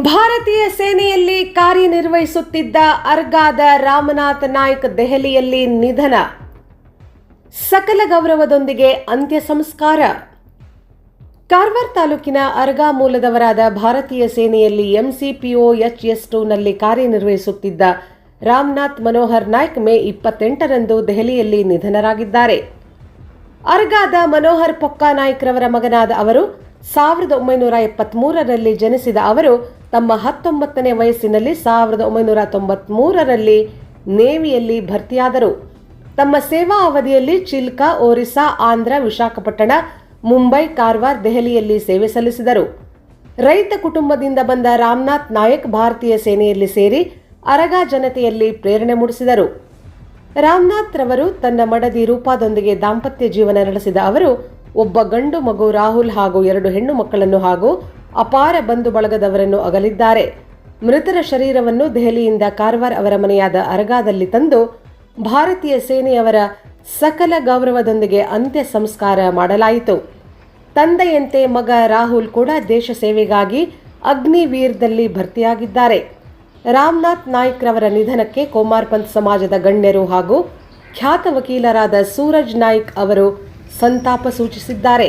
ಭಾರತೀಯ ಸೇನೆಯಲ್ಲಿ ಕಾರ್ಯನಿರ್ವಹಿಸುತ್ತಿದ್ದ ಅರ್ಗಾದ ರಾಮನಾಥ್ ನಾಯ್ಕ್ ದೆಹಲಿಯಲ್ಲಿ ನಿಧನ. ಸಕಲ ಗೌರವದೊಂದಿಗೆ ಅಂತ್ಯ ಸಂಸ್ಕಾರ. ಕಾರ್ವಾರ್ ತಾಲೂಕಿನ ಅರ್ಗಾ ಮೂಲದವರಾದ ಭಾರತೀಯ ಸೇನೆಯಲ್ಲಿ ಎಂಸಿಪಿಒ ಎಚ್ಎಸ್ ಟೂನಲ್ಲಿ ಕಾರ್ಯನಿರ್ವಹಿಸುತ್ತಿದ್ದ ರಾಮನಾಥ್ ಮನೋಹರ್ ನಾಯ್ಕ್ ಮೇ ಇಪ್ಪತ್ತೆಂಟರಂದು ದೆಹಲಿಯಲ್ಲಿ ನಿಧನರಾಗಿದ್ದಾರೆ. ಅರ್ಗಾದ ಮನೋಹರ್ ಪೊಕ್ಕಾ ನಾಯ್ಕ್ರವರ ಮಗನಾದ ಅವರು ಸಾವಿರದ ಒಂಬೈನೂರ ಎಪ್ಪತ್ತ್ಮೂರರಲ್ಲಿ ಜನಿಸಿದ ಅವರು ತಮ್ಮ ಹತ್ತೊಂಬತ್ತನೇ ವಯಸ್ಸಿನಲ್ಲಿ ಸಾವಿರದ ಒಂಬೈನೂರ ತೊಂಬತ್ಮೂರರಲ್ಲಿ ನೇವಿಯಲ್ಲಿ ಭರ್ತಿಯಾದರು. ತಮ್ಮ ಸೇವಾ ಅವಧಿಯಲ್ಲಿ ಚಿಲ್ಕಾ, ಒರಿಸ್ಸಾ, ಆಂಧ್ರ, ವಿಶಾಖಪಟ್ಟಣ, ಮುಂಬೈ, ಕಾರವಾರ, ದೆಹಲಿಯಲ್ಲಿ ಸೇವೆ ಸಲ್ಲಿಸಿದರು. ರೈತ ಕುಟುಂಬದಿಂದ ಬಂದ ರಾಮನಾಥ್ ನಾಯಕ್ ಭಾರತೀಯ ಸೇನೆಯಲ್ಲಿ ಸೇರಿ ಅರಗ ಜನತೆಯಲ್ಲಿ ಪ್ರೇರಣೆ ಮೂಡಿಸಿದರು. ರಾಮನಾಥ್ ರವರು ತನ್ನ ಮಡದಿ ರೂಪಾದೊಂದಿಗೆ ದಾಂಪತ್ಯ ಜೀವನ ನಡೆಸಿದ ಅವರು, ಒಬ್ಬ ಗಂಡು ಮಗು ರಾಹುಲ್ ಹಾಗೂ ಎರಡು ಹೆಣ್ಣು ಮಕ್ಕಳನ್ನು ಹಾಗೂ ಅಪಾರ ಬಂಧು ಬಳಗದವರನ್ನು ಅಗಲಿದ್ದಾರೆ. ಮೃತರ ಶರೀರವನ್ನು ದೆಹಲಿಯಿಂದ ಕಾರವಾರ ಅವರ ಮನೆಯಾದ ಅರಗಾದಲ್ಲಿ ತಂದು ಭಾರತೀಯ ಸೇನೆಯವರ ಸಕಲ ಗೌರವದೊಂದಿಗೆ ಅಂತ್ಯ ಸಂಸ್ಕಾರ ಮಾಡಲಾಯಿತು. ತಂದೆಯಂತೆ ಮಗ ರಾಹುಲ್ ಕೂಡ ದೇಶ ಸೇವೆಗಾಗಿ ಅಗ್ನಿವೀರ್ದಲ್ಲಿ ಭರ್ತಿಯಾಗಿದ್ದಾರೆ. ರಾಮನಾಥ್ ನಾಯ್ಕ್ರವರ ನಿಧನಕ್ಕೆ ಕೋಮಾರ್ ಪಂತ್ ಸಮಾಜದ ಗಣ್ಯರು ಹಾಗೂ ಖ್ಯಾತ ವಕೀಲರಾದ ಸೂರಜ್ ನಾಯ್ಕ್ ಅವರು ಸಂತಾಪ ಸೂಚಿಸಿದ್ದಾರೆ.